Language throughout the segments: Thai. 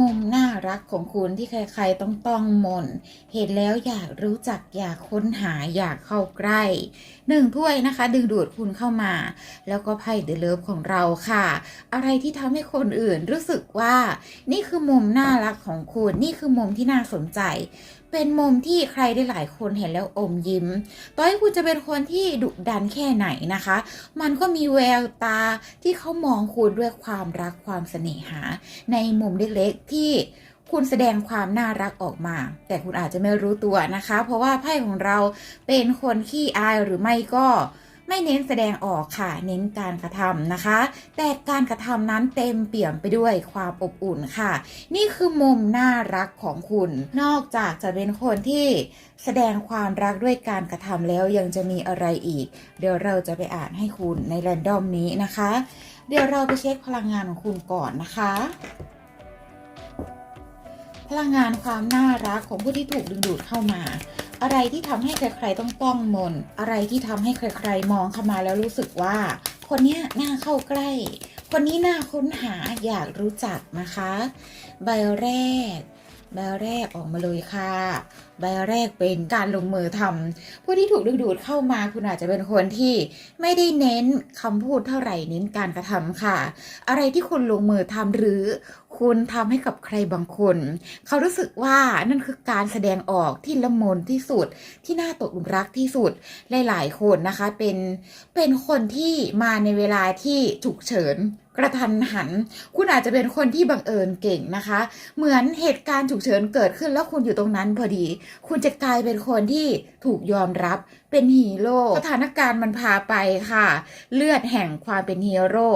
มุมน่ารักของคุณที่ใครๆต้องต้องมน เห็นแล้วอยากรู้จักอยากค้นหาอยากเข้าใกล้หนึ่งถ้วยนะคะ ดึงดูดคุณเข้ามา แล้วก็ไพ่เดอะเลิฟของเราค่ะ อะไรที่ทำให้คนอื่นรู้สึกว่า นี่คือมุมน่ารักของคุณ นี่คือมุมที่น่าสนใจ เป็นมุมที่ใครได้หลายคนเห็นแล้วอมยิ้มต่อให้คุณจะเป็นคนที่ดุดันแค่ไหนนะคะ มันก็มีแววตาที่เขามองคุณด้วยความรักความเสน่หา ในมุมเล็กๆที่คุณแสดงความน่ารักออกมา แต่คุณอาจจะไม่รู้ตัวนะคะ เพราะว่าไพ่ของเราเป็นคนขี้อายหรือไม่ก็ ไม่เน้นแสดงออกค่ะ เน้นการกระทำนะคะ แต่การกระทำนั้นเต็มเปี่ยมไปด้วยความอบอุ่นค่ะ นี่คือมุมน่ารักของคุณ นอกจากจะเป็นคนที่แสดงความรักด้วยการกระทำแล้วยังจะมีอะไรอีก เดี๋ยวเราจะไปอ่านให้คุณในแรนดอมนี้นะคะ เดี๋ยวเราไปเช็คพลังงานของคุณก่อนนะคะพลังงานความน่ารักของผู้ที่ถูกดึงดูดเข้ามา อะไรที่ทำให้ใครๆต้องต้องมน อะไรที่ทำให้ใครๆมองเข้ามาแล้วรู้สึกว่า คนนี้น่าเข้าใกล้ คนนี้น่าค้นหาอยากรู้จักนะคะ ใบแรก ใบแรกออกมาเลยค่ะ ใบแรกเป็นการลงมือทำผู้ที่ถูกดึงดูดเข้ามาคุณอาจจะเป็นคนที่ไม่ได้เน้นคำพูดเท่าไหร่เน้นการกระทำค่ะ อะไรที่คุณลงมือทำหรือคุณทำให้กับใครบางคน เขารู้สึกว่านั่นคือการแสดงออกที่ละมุนที่สุด ที่น่าตกหลุมรักที่สุดหลายๆคนนะคะเป็นเป็นคนที่มาในเวลาที่ฉุกเฉิน กระทันหัน คุณอาจจะเป็นคนที่บังเอิญเก่งนะคะ เหมือนเหตุการณ์ฉุกเฉินเกิดขึ้นแล้วคุณอยู่ตรงนั้นพอดี คุณจะกลายเป็นคนที่ถูกยอมรับเป็นฮีโร่สถานการณ์มันพาไปค่ะ เลือดแห่งความเป็นฮีโร่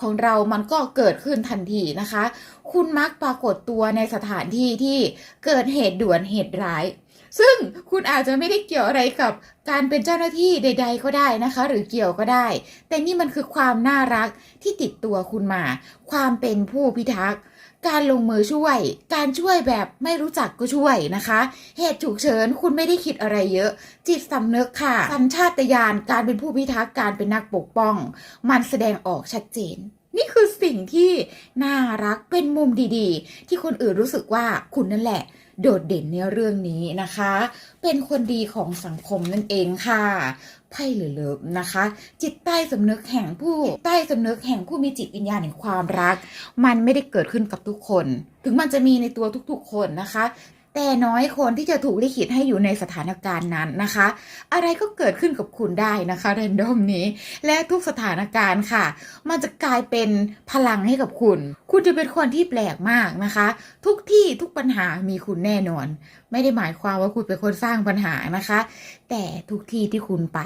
ของเรามันก็เกิดขึ้นทันทีนะคะ คุณมักปรากฏตัวในสถานที่ที่เกิดเหตุด่วนเหตุร้าย ซึ่งคุณอาจจะไม่ได้เกี่ยวอะไรกับการเป็นเจ้าหน้าที่ใด ๆ ก็ได้นะคะ หรือเกี่ยวก็ได้ แต่นี่มันคือความน่ารักที่ติดตัวคุณมา ความเป็นผู้พิทักษ์การลงมือช่วย การช่วยแบบไม่รู้จักก็ช่วยนะคะ เหตุฉุกเฉินคุณไม่ได้คิดอะไรเยอะ จิตสำนึกค่ะ สัญชาตญาณการเป็นผู้พิทักษ์การเป็นนักปกป้อง มันแสดงออกชัดเจน นี่คือสิ่งที่น่ารักเป็นมุมดีๆ ที่คนอื่นรู้สึกว่าคุณนั่นแหละ โดดเด่นในเรื่องนี้นะคะ เป็นคนดีของสังคมนั่นเองค่ะไพ่เหลือเลิฟนะคะ จิตใต้สำนึกแห่งผู้ใต้สำนึกแห่งผู้มีจิตวิญญาณแห่งความรัก มันไม่ได้เกิดขึ้นกับทุกคน ถึงมันจะมีในตัวทุกๆคนนะคะ แต่น้อยคนที่จะถูกลิขิตให้อยู่ในสถานการณ์นั้นนะคะ อะไรก็เกิดขึ้นกับคุณได้นะคะเรนดอมนี้ และทุกสถานการณ์ค่ะ มันจะกลายเป็นพลังให้กับคุณ คุณจะเป็นคนที่แปลกมากนะคะ ทุกที่ทุกปัญหามีคุณแน่นอน ไม่ได้หมายความว่าคุณเป็นคนสร้างปัญหานะคะ แต่ทุกที่ที่คุณไป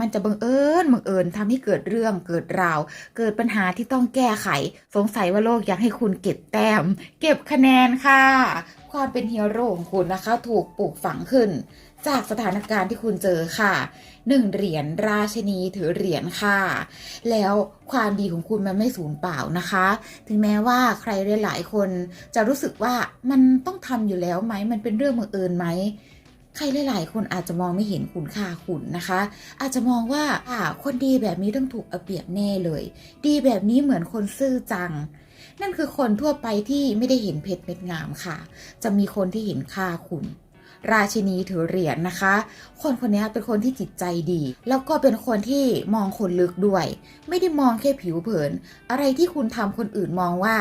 มันจะบังเอิญบังเอิญทำให้เกิดเรื่องเกิดราว เกิดปัญหาที่ต้องแก้ไข สงสัยว่าโลกอยากให้คุณเก็บแต้ม เก็บคะแนนค่ะ ความเป็นฮีโร่ของคุณนะคะ ถูกปลูกฝังขึ้น จากสถานการณ์ที่คุณเจอค่ะหนึ่งเหรียญราชนีถือเหรียญค่ะ แล้วความดีของคุณมันไม่สูญเปล่านะคะ ถึงแม้ว่าใครหลายๆคนจะรู้สึกว่ามันต้องทำอยู่แล้วไหมมันเป็นเรื่องบังเอิญไหมใครหลาย ๆ คนอาจจะมองไม่เห็นคุณค่าคุณนะคะ อาจจะมองว่าอ่าคนดีแบบนี้ต้องถูกเอาเปรียบแน่เลย ดีแบบนี้เหมือนคนซื่อจัง นั่นคือคนทั่วไปที่ไม่ได้เห็นเพชรเม็ดงามค่ะ จะมีคนที่เห็นค่าคุณ ราชินีถือเหรียญนะคะ คนคนนี้เป็นคนที่จิตใจดี แล้วก็เป็นคนที่มองคนลึกด้วย ไม่ได้มองแค่ผิวเผิน อะไรที่คุณทำคนอื่นมองว่า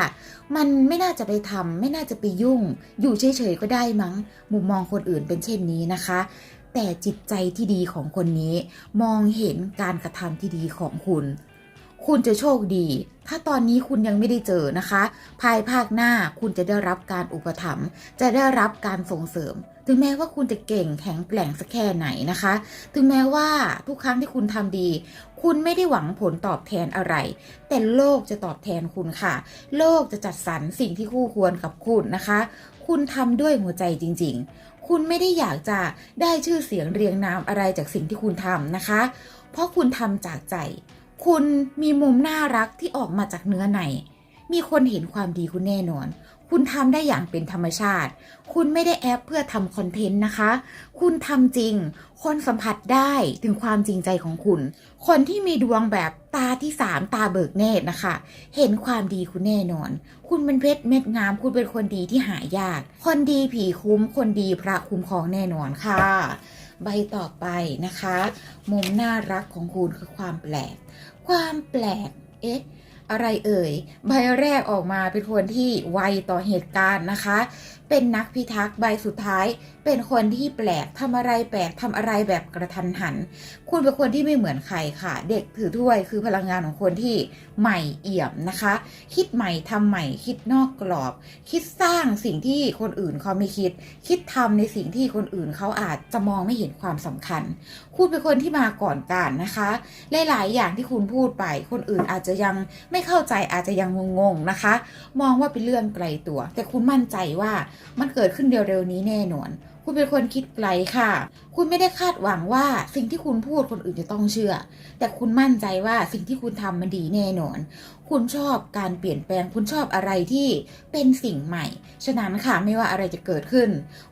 มันไม่น่าจะไปทำไม่น่าจะไปยุ่ง อยู่เฉยๆก็ได้มั้ง มุมมองคนอื่นเป็นเช่นนี้นะคะแต่จิตใจที่ดีของคนนี้ มองเห็นการกระทำที่ดีของคุณ คุณจะโชคดี ถ้าตอนนี้คุณยังไม่ได้เจอนะคะ ภายภาคหน้าคุณจะได้รับการอุปถัมภ์ จะได้รับการส่งเสริม ถึงแม้ว่าคุณจะเก่งแข็งแกร่งสักแค่ไหนนะคะ ถึงแม้ว่าทุกครั้งที่คุณทำดี คุณไม่ได้หวังผลตอบแทนอะไร แต่โลกจะตอบแทนคุณค่ะ โลกจะจัดสรรสิ่งที่คู่ควรกับคุณนะคะ คุณทำด้วยหัวใจจริง ๆ คุณไม่ได้อยากจะได้ชื่อเสียงเรียงนามอะไรจากสิ่งที่คุณทำนะคะ เพราะคุณทำจากใจ คุณมีมุมน่ารักที่ออกมาจากเนื้อใน มีคนเห็นความดีคุณแน่นอน คุณทำได้อย่างเป็นธรรมชาติ คุณไม่ได้แอปเพื่อทำคอนเทนต์นะคะ คุณทำจริง คนสัมผัสได้ถึงความจริงใจของคุณ คนที่มีดวงแบบตาที่สามตาเบิกเนตรนะคะ เห็นความดีคุณแน่นอน คุณเป็นเพชรเม็ดงาม คุณเป็นคนดีที่หายาก คนดีผีคุ้ม คนดีพระคุ้มครองแน่นอนค่ะใบต่อไปนะคะ มุมน่ารักของคุณคือความแปลก ความแปลก เอ๊ะ อะไรเอ่ย ใบแรกออกมาเป็นคนที่ไวต่อเหตุการณ์นะคะ เป็นนักพิทักษ์ใบสุดท้าย เป็นคนที่แปลกทำอะไรแปลกทำอะไรแบบกระทันหัน คุณเป็นคนที่ไม่เหมือนใครค่ะ เด็กถือถ้วยคือพลังงานของคนที่ใหม่เอี่ยมนะคะ คิดใหม่ทำใหม่คิดนอกกรอบ คิดสร้างสิ่งที่คนอื่นเขาไม่คิด คิดทำในสิ่งที่คนอื่นเขาอาจจะมองไม่เห็นความสำคัญ คุณเป็นคนที่มาก่อนการนะคะหลายๆอย่างที่คุณพูดไป คนอื่นอาจจะยังไม่เข้าใจอาจจะยังงงๆนะคะ มองว่าเป็นเรื่องไกลตัว แต่คุณมั่นใจว่ามันเกิดขึ้นเร็วๆนี้แน่นอน คุณเป็นคนคิดไกลค่ะ คุณไม่ได้คาดหวังว่าสิ่งที่คุณพูดคนอื่นจะต้องเชื่อ แต่คุณมั่นใจว่าสิ่งที่คุณทำมันดีแน่นอน คุณชอบการเปลี่ยนแปลง คุณชอบอะไรที่เป็นสิ่งใหม่ ฉะนั้นค่ะไม่ว่าอะไรจะเกิดขึ้น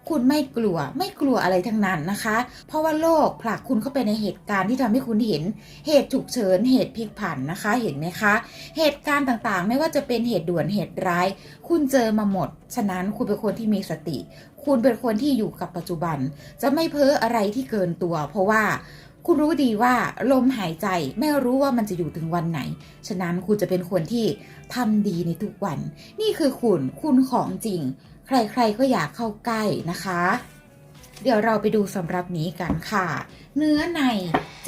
คุณไม่กลัว ไม่กลัวอะไรทั้งนั้นนะคะ เพราะว่าโลกผลักคุณเข้าไปในเหตุการณ์ที่ทำให้คุณเห็น เหตุฉุกเฉิน เหตุพลิกผันนะคะ เห็นไหมคะ เหตุการณ์ต่างๆ ไม่ว่าจะเป็นเหตุด่วน เหตุร้าย คุณเจอมาหมด ฉะนั้นคุณเป็นคนที่มีสติ คุณเป็นคนที่อยู่กับปัจจุบัน จะไม่เพ้ออะไรที่เกินตัว เพราะว่าคุณรู้ดีว่าลมหายใจไม่รู้ว่ามันจะอยู่ถึงวันไหน ฉะนั้นคุณจะเป็นคนที่ทำดีในทุกวัน นี่คือคุณ คุณของจริง ใครๆก็อยากเข้าใกล้นะคะ เดี๋ยวเราไปดูสำหรับนี้กันค่ะ เนื้อใน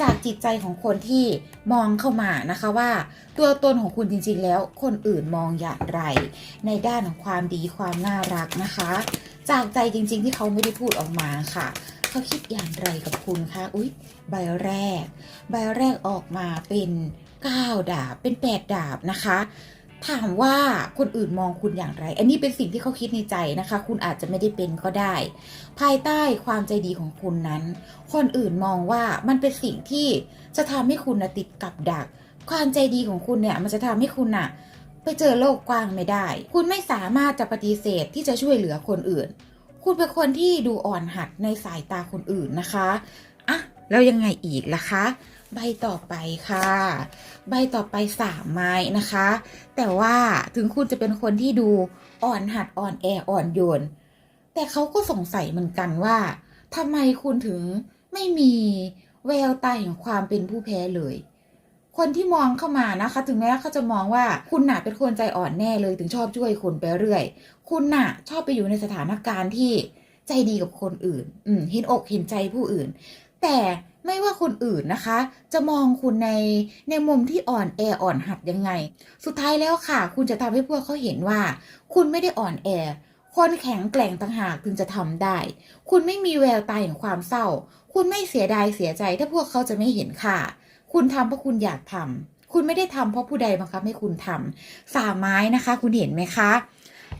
จากจิตใจของคนที่มองเข้ามานะคะว่า ตัวตนของคุณจริงๆแล้ว คนอื่นมองอย่างไร ในด้านของความดีความน่ารักนะคะ จากใจจริง ๆ ที่เขาไม่ได้พูดออกมาค่ะ เขาคิดอย่างไรกับคุณคะ อุ๊ย ใบแรก ใบแรกออกมาเป็น9ดาบ เป็น 8 ดาบนะคะถามว่าคนอื่นมองคุณอย่างไร อันนี้เป็นสิ่งที่เขาคิดในใจนะคะ คุณอาจจะไม่ได้เป็นก็ได้ ภายใต้ความใจดีของคุณนั้น คนอื่นมองว่ามันเป็นสิ่งที่จะทำให้คุณนะติดกับดัก ความใจดีของคุณเนี่ยมันจะทำให้คุณน่ะ ไปเจอโลกกว้างไม่ได้ คุณไม่สามารถจะปฏิเสธที่จะช่วยเหลือคนอื่น คุณเป็นคนที่ดูอ่อนหัดในสายตาคนอื่นนะคะอะแล้วยังไงอีกล่ะคะ ใบต่อไปค่ะ ใบต่อไปสามไม้นะคะ แต่ว่าถึงคุณจะเป็นคนที่ดูอ่อนหัดอ่อนแออ่อนโยน แต่เขาก็สงสัยเหมือนกันว่าทำไมคุณถึงไม่มีแววตาแห่งความเป็นผู้แพ้เลย คนที่มองเข้ามานะคะ ถึงแม้เขาจะมองว่าคุณน่ะเป็นคนใจอ่อนแน่เลยถึงชอบช่วยคนไปเรื่อย คุณน่ะชอบไปอยู่ในสถานการณ์ที่ใจดีกับคนอื่น อืมเห็นอกเห็นใจผู้อื่น แต่ไม่ว่าคนอื่นนะคะ จะมองคุณในในมุมที่อ่อนแออ่อนหัดยังไง สุดท้ายแล้วค่ะ คุณจะทำให้พวกเขาเห็นว่า คุณไม่ได้อ่อนแอคนแข็งแกร่งต่างหากถึงจะทำได้ คุณไม่มีแววตาแห่งความเศร้า คุณไม่เสียดายเสียใจถ้าพวกเขาจะไม่เห็นค่ะ คุณทำเพราะคุณอยากทำคุณไม่ได้ทำเพราะผู้ใดบังคับให้คุณทำสาไม้นะคะ คุณเห็นไหมคะ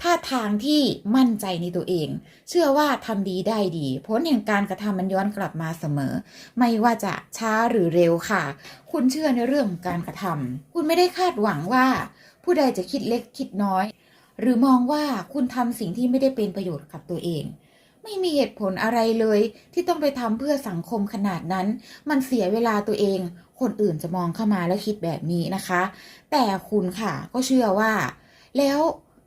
ท่าทางที่มั่นใจในตัวเอง เชื่อว่าทำดีได้ดี ผลแห่งการกระทำมันย้อนกลับมาเสมอ ไม่ว่าจะช้าหรือเร็วค่ะ คุณเชื่อในเรื่องของการกระทำคุณไม่ได้คาดหวังว่า ผู้ใดจะคิดเล็กคิดน้อย หรือมองว่าคุณทำสิ่งที่ไม่ได้เป็นประโยชน์กับตัวเอง ไม่มีเหตุผลอะไรเลย ที่ต้องไปทำเพื่อสังคมขนาดนั้น มันเสียเวลาตัวเอง คนอื่นจะมองเข้ามาแล้วคิดแบบนี้นะคะ แต่คุณค่ะก็เชื่อว่า แล้ว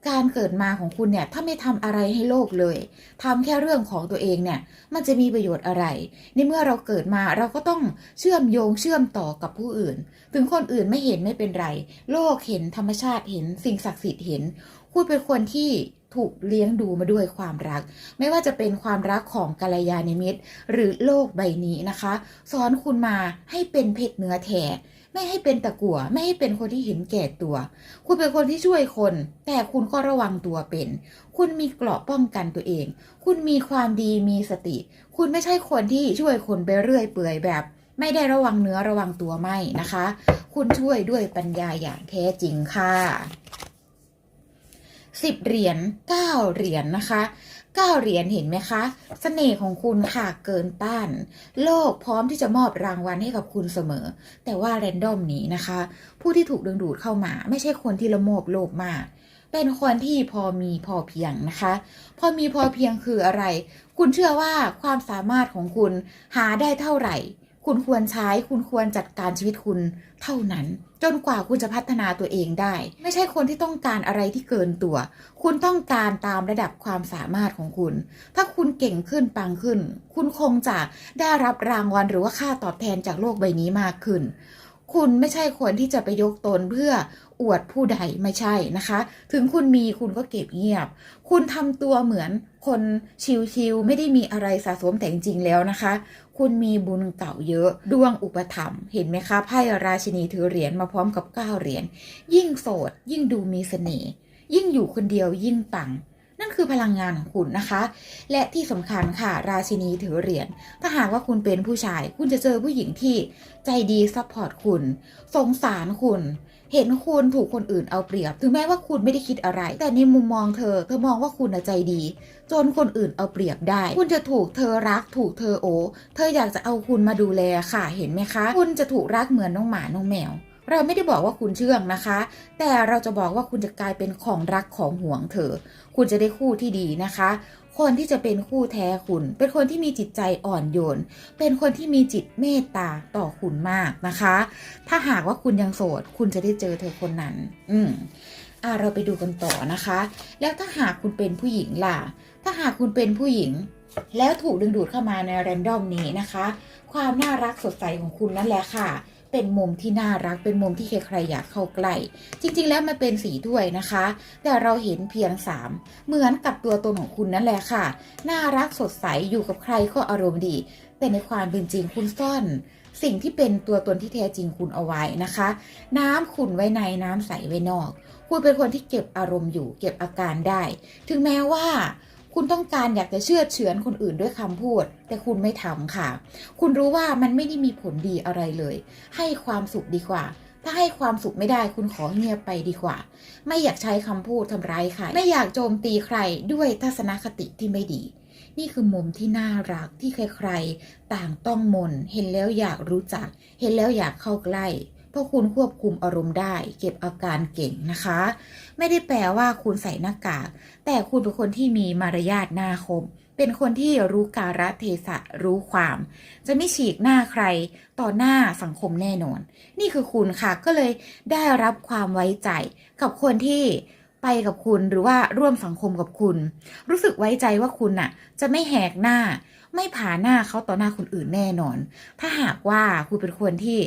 การเกิดมาของคุณเนี่ยถ้าไม่ทำอะไรให้โลกเลยทำแค่เรื่องของตัวเองเนี่ยมันจะมีประโยชน์อะไร ในเมื่อเราเกิดมาเราก็ต้องเชื่อมโยงเชื่อมต่อกับผู้อื่น ถึงคนอื่นไม่เห็นไม่เป็นไร โลกเห็นธรรมชาติเห็นสิ่งศักดิ์สิทธิ์เห็น คุณเป็นคนที่ ถูกเลี้ยงดูมาด้วยความรัก ไม่ว่าจะเป็นความรักของกัลยาณมิตร หรือโลกใบนี้นะคะ สอนคุณมาให้เป็นเพชรเนื้อแท้ไม่ให้เป็นตะกั่วไม่ให้เป็นคนที่เห็นแก่ตัว คุณเป็นคนที่ช่วยคน แต่คุณก็ระวังตัวเป็น คุณมีเกราะป้องกันตัวเอง คุณมีความดีมีสติ คุณไม่ใช่คนที่ช่วยคนไปเรื่อยเปื่อยแบบ ไม่ได้ระวังเนื้อระวังตัวไม่นะคะ คุณช่วยด้วยปัญญาอย่างแท้จริงค่ะ สิบเหรียญเก้าเหรียญนะคะเก้าเหรียญเห็นไหมคะเสน่ห์ของคุณค่ะเกินต้าน โลกพร้อมที่จะมอบรางวัลให้กับคุณเสมอ แต่ว่าแรนดอมนี้นะคะ ผู้ที่ถูกดึงดูดเข้ามา ไม่ใช่คนที่ละโมบโลภมาก เป็นคนที่พอมีพอเพียงนะคะ พอมีพอเพียงคืออะไร คุณเชื่อว่าความสามารถของคุณหาได้เท่าไหร่ คุณควรใช้คุณควรจัดการชีวิตคุณเท่านั้น จนกว่าคุณจะพัฒนาตัวเองได้ ไม่ใช่คนที่ต้องการอะไรที่เกินตัว คุณต้องการตามระดับความสามารถของคุณ ถ้าคุณเก่งขึ้นปังขึ้น คุณคงจะได้รับรางวัลหรือว่าค่าตอบแทนจากโลกใบนี้มากขึ้น คุณไม่ใช่คนที่จะไปยกตนเพื่อ อวดผู้ใดไม่ใช่นะคะ ถึงคุณมีคุณก็เก็บเงียบ คุณทำตัวเหมือนคนชิวๆไม่ได้มีอะไรสะสมแต่จริงๆแล้วนะคะ คุณมีบุญเก่าเยอะ ดวงอุปถัมภ์เห็นไหมคะไพ่ราชินีถือเหรียญมาพร้อมกับเก้าเหรียญยิ่งโสด ยิ่งดูมีเสน่ห์ยิ่งอยู่คนเดียวยิ่งปังนั่นคือพลังงานของคุณนะคะ และที่สำคัญค่ะ ราชินีถือเหรียญ ถ้าหากว่าคุณเป็นผู้ชาย คุณจะเจอผู้หญิงที่ใจดีซัพพอร์ตคุณ สงสารคุณ เห็นคุณถูกคนอื่นเอาเปรียบ ถึงแม้ว่าคุณไม่ได้คิดอะไร แต่ในมุมมองเธอ เธอมองว่าคุณใจดี จนคนอื่นเอาเปรียบได้ คุณจะถูกเธอรัก ถูกเธอโอ เธออยากจะเอาคุณมาดูแลค่ะ เห็นไหมคะ คุณจะถูกรักเหมือนน้องหมา น้องแมว เราไม่ได้บอกว่าคุณเชื่องนะคะ แต่เราจะบอกว่าคุณจะกลายเป็นของรักของห่วงเธอ คุณจะได้คู่ที่ดีนะคะ คนที่จะเป็นคู่แท้คุณ เป็นคนที่มีจิตใจอ่อนโยน เป็นคนที่มีจิตเมตตาต่อคุณมากนะคะ ถ้าหากว่าคุณยังโสด คุณจะได้เจอเธอคนนั้น อืมอ่าเราไปดูกันต่อนะคะ แล้วถ้าหากคุณเป็นผู้หญิงล่ะ ถ้าหากคุณเป็นผู้หญิง แล้วถูกดึงดูดเข้ามาในแรนดอมนี้นะคะ ความน่ารักสดใสของคุณนั่นแหละค่ะ เป็นมุมที่น่ารักเป็นมุมที่ใครๆอยากเข้าใกล้จริงๆ แล้วมันเป็นสีถ้วยนะคะ แต่เราเห็นเพียงสามเหมือนกับตัวตนของคุณนั่นแหละค่ะ น่ารักสดใสอยู่กับใครก็อารมณ์ดี แต่ในความเป็นจริงคุณซ่อนสิ่งที่เป็นตัวตนที่แท้จริงคุณเอาไว้นะคะ น้ำขุ่นไว้ในน้ำใสไว้นอก คุณเป็นคนที่เก็บอารมณ์อยู่ เก็บอาการได้ ถึงแม้ว่า คุณต้องการอยากจะเชื่อเฉือนคนอื่นด้วยคำพูด แต่คุณไม่ทำค่ะ คุณรู้ว่ามันไม่ได้มีผลดีอะไรเลย ให้ความสุขดีกว่า ถ้าให้ความสุขไม่ได้คุณขอเงียบไปดีกว่า ไม่อยากใช้คำพูดทำร้ายใครไม่อยากโจมตีใครด้วยทัศนคติที่ไม่ดีนี่คือมุมที่น่ารักที่ใครๆ ต่างต้องมน เห็นแล้วอยากรู้จัก เห็นแล้วอยากเข้าใกล้ ราะคุณควบคุมอารมณ์ได้ เก็บอาการเก่งนะคะ ไม่ได้แปลว่าคุณใส่หน้ากาก แต่คุณเป็นคนที่มีมารยาทน่าคม เป็นคนที่รู้กาลเทศะรู้ความ จะไม่ฉีกหน้าใคร ต่อหน้าสังคมแน่นอน นี่คือคุณค่ะก็เลยได้รับความไว้ใจกับคนที่ ไปกับคุณหรือว่าร่วมสังคมกับคุณ รู้สึกไว้ใจว่าคุณน่ะ จะไม่แหกหน้า ไม่ผ่าหน้าเขาต่อหน้าคนอื่นแน่นอน ถ้าหากว่าคุณเป็นคนที่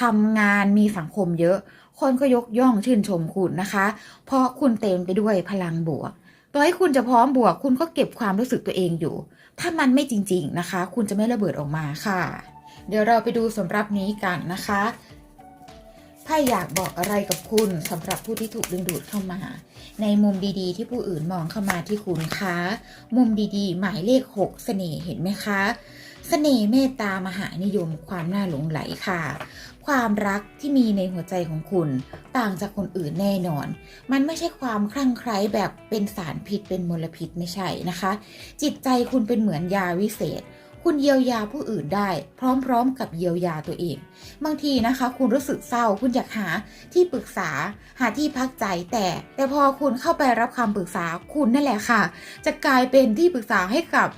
ทำงานมีสังคมเยอะ คนก็ยกย่องชื่นชมคุณนะคะ เพราะคุณเต็มไปด้วยพลังบวกต่อให้คุณจะพร้อมบวก คุณก็เก็บความรู้สึกตัวเองอยู่ ถ้ามันไม่จริง ๆนะคะ คุณจะไม่ระเบิดออกมาค่ะ เดี๋ยวเราไปดูสำหรับนี้กันนะคะไพ่อยากบอกอะไรกับคุณสำหรับผู้ที่ถูกดึงดูดเข้ามา ในมุมดีๆ ที่ผู้อื่นมองเข้ามาที่คุณคะมุมดีๆ หมายเลข 6 เสน่ห์เห็นไหมคะเสน่ห์เมตตามหานิยมความน่าหลงไหลค่ะ ความรักที่มีในหัวใจของคุณ ต่างจากคนอื่นแน่นอน มันไม่ใช่ความคลั่งไคล้แบบเป็นสารพิษเป็นมลพิษไม่ใช่นะคะ จิตใจคุณเป็นเหมือนยาวิเศษ คุณเยียวยาผู้อื่นได้ พร้อมๆ กับเยียวยาตัวเอง บางทีนะคะ คุณรู้สึกเศร้า คุณอยากหาที่ปรึกษา หาที่พักใจแต่ แต่พอคุณเข้าไปรับคำปรึกษาคุณนั่นแหละค่ะ จะกลายเป็นที่ปรึกษาให้กับ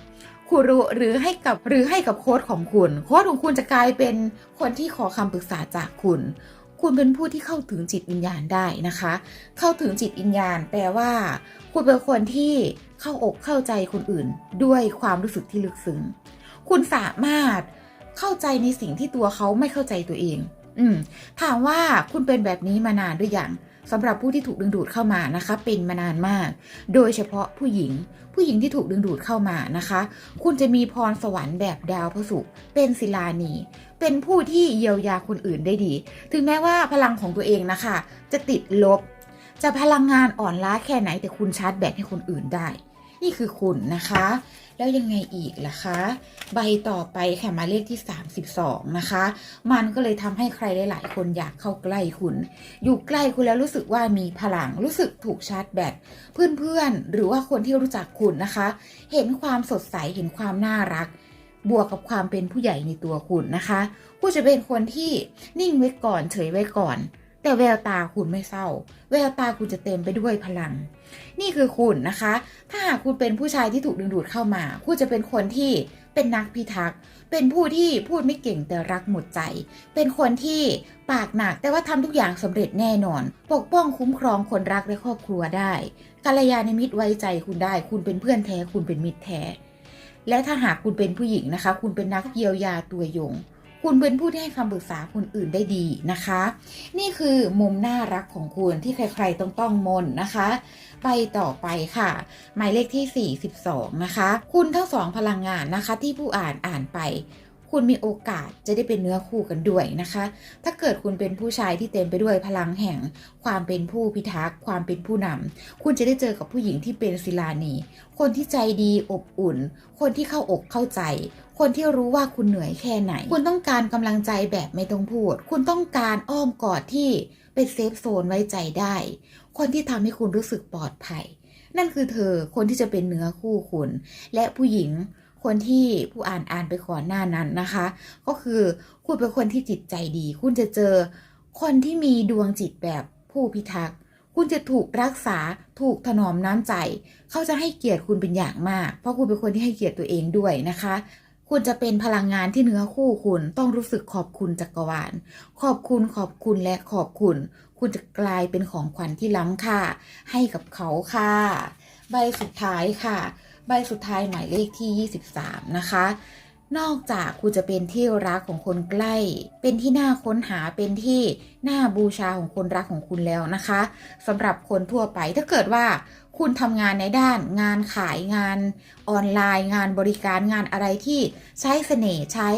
ครูรุหรือให้กับหรือให้กับโค้ดของคุณ โค้ดของคุณจะกลายเป็นคนที่ขอคำปรึกษาจากคุณ คุณเป็นผู้ที่เข้าถึงจิตวิญญาณได้นะคะ เข้าถึงจิตวิญญาณ แปลว่า คุณเป็นคนที่เข้าอกเข้าใจคนอื่น ด้วยความรู้สึกที่ลึกซึ้ง คุณสามารถเข้าใจในสิ่งที่ตัวเขาไม่เข้าใจตัวเอง อืม ถามว่าคุณเป็นแบบนี้มานานหรือยังสำหรับผู้ที่ถูกดึงดูดเข้ามานะคะ เป็นมานานมาก โดยเฉพาะผู้หญิง ผู้หญิงที่ถูกดึงดูดเข้ามานะคะ คุณจะมีพรสวรรค์แบบดาวพระศุกร์เป็นศิลานี เป็นผู้ที่เยียวยาคนอื่นได้ดี ถึงแม้ว่าพลังของตัวเองนะคะ จะติดลบ จะพลังงานอ่อนล้าแค่ไหนแต่คุณชาร์จแบตให้คนอื่นได้ นี่คือคุณนะคะ แล้วยังไงอีกล่ะคะ ใบต่อไปค่ะมาเลขที่ 32 นะคะ มันก็เลยทำให้ใครหลายๆ คนอยากเข้าใกล้คุณ อยู่ใกล้คุณแล้วรู้สึกว่ามีพลังรู้สึกถูกชาร์จแบตเพื่อนๆ หรือว่าคนที่รู้จักคุณนะคะ เห็นความสดใสเห็นความน่ารักบวกกับความเป็นผู้ใหญ่ในตัวคุณนะคะ คุณจะเป็นคนที่นิ่งไว้ก่อนเฉยไว้ก่อน แต่แววตาคุณไม่เศร้า แววตาคุณจะเต็มไปด้วยพลัง นี่คือคุณนะคะ ถ้าหากคุณเป็นผู้ชายที่ถูกดึงดูดเข้ามา คุณจะเป็นคนที่เป็นนักพิทักษ์ เป็นผู้ที่พูดไม่เก่งแต่รักหมดใจ เป็นคนที่ปากหนักแต่ว่าทำทุกอย่างสำเร็จแน่นอน ปกป้องคุ้มครองคนรักและครอบครัวได้กัลยาณมิตรไว้ใจคุณได้ คุณเป็นเพื่อนแท้ คุณเป็นมิตรแท้ และถ้าหากคุณเป็นผู้หญิงนะคะ คุณเป็นนักเยียวยาตัวยง คุณเป็นผู้ที่ให้คำปรึกษาคนอื่นได้ดีนะคะ นี่คือมุมน่ารักของคุณที่ใครๆต้องต้องมนนะคะ ไปต่อไปค่ะ หมายเลขที่ 42 นะคะ คุณทั้งสองพลังงานนะคะที่ผู้อ่านอ่านไปคุณมีโอกาสจะได้เป็นเนื้อคู่กันด้วยนะคะ ถ้าเกิดคุณเป็นผู้ชายที่เต็มไปด้วยพลังแห่ง ความเป็นผู้พิทักษ์ ความเป็นผู้นำคุณจะได้เจอกับผู้หญิงที่เป็นศิลานี คนที่ใจดีอบอุ่น คนที่เข้าอกเข้าใจ คนที่รู้ว่าคุณเหนื่อยแค่ไหน คุณต้องการกำลังใจแบบไม่ต้องพูด คุณต้องการอ้อมกอดที่เป็นเซฟโซนไว้ใจได้ คนที่ทำให้คุณรู้สึกปลอดภัย นั่นคือเธอคนที่จะเป็นเนื้อคู่คุณ และผู้หญิงคนที่ผู้อ่านอ่านไปก่อนหน้านั้นนะคะ ก็คือคุณเป็นคนที่จิตใจดี คุณจะเจอคนที่มีดวงจิตแบบผู้พิทักษ์คุณจะถูกรักษาถูกถนอมน้ำใจ เขาจะให้เกียรติคุณเป็นอย่างมาก เพราะคุณเป็นคนที่ให้เกียรติตัวเองด้วยนะคะ คุณจะเป็นพลังงานที่เนื้อคู่คุณต้องรู้สึกขอบคุณจักรวาล ขอบคุณขอบคุณและขอบคุณ คุณจะกลายเป็นของขวัญที่ล้ำค่า ให้กับเขาค่ะ ใบสุดท้ายค่ะ ใบสุดท้ายหมายเลขที่ 23 นะคะ นอกจากคุณจะเป็นที่รักของคนใกล้ เป็นที่น่าค้นหา เป็นที่น่าบูชาของคนรักของคุณแล้วนะคะสำหรับคนทั่วไป ถ้าเกิดว่าคุณทำงานในด้านงานขายงานออนไลน์ งานบริการงานอะไรที่ใช้เสน่ห์ใช้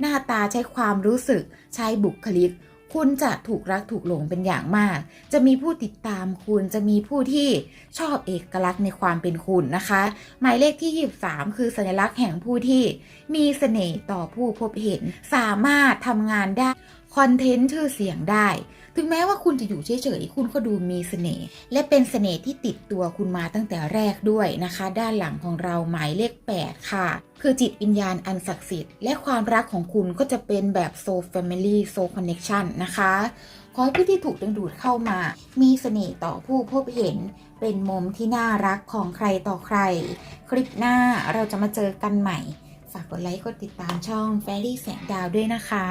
หน้าตาใช้ความรู้สึก ใช้บุคลิก คุณจะถูกรักถูกหลงเป็นอย่างมาก จะมีผู้ติดตามคุณจะมีผู้ที่ชอบเอกลักษณ์ในความเป็นคุณนะคะ หมายเลขที่ 23 คือสัญลักษณ์แห่งผู้ที่มีเสน่ห์ต่อผู้พบเห็น สามารถทำงานได้คอนเทนต์ชื่อเสียงได้ ถึงแม้ว่าคุณจะอยู่เฉยๆ คุณก็ดูมีเสน่ห์ และเป็นเสน่ห์ที่ติดตัวคุณมาตั้งแต่แรกด้วยนะคะ ด้านหลังของเราหมายเลข 8 ค่ะ คือจิตวิญญาณอันศักดิ์สิทธิ์ และความรักของคุณก็จะเป็นแบบโซ Family Soul Connection นะคะ ขอให้ผู้ที่ถูกดึงดูดเข้ามา มีเสน่ห์ต่อผู้พบเห็น เป็นมุมที่น่ารักของใครต่อใคร คลิปหน้าเราจะมาเจอกันใหม่ ฝากกดไลค์ กดติดตามช่อง Fairy แสงดาวด้วยนะคะ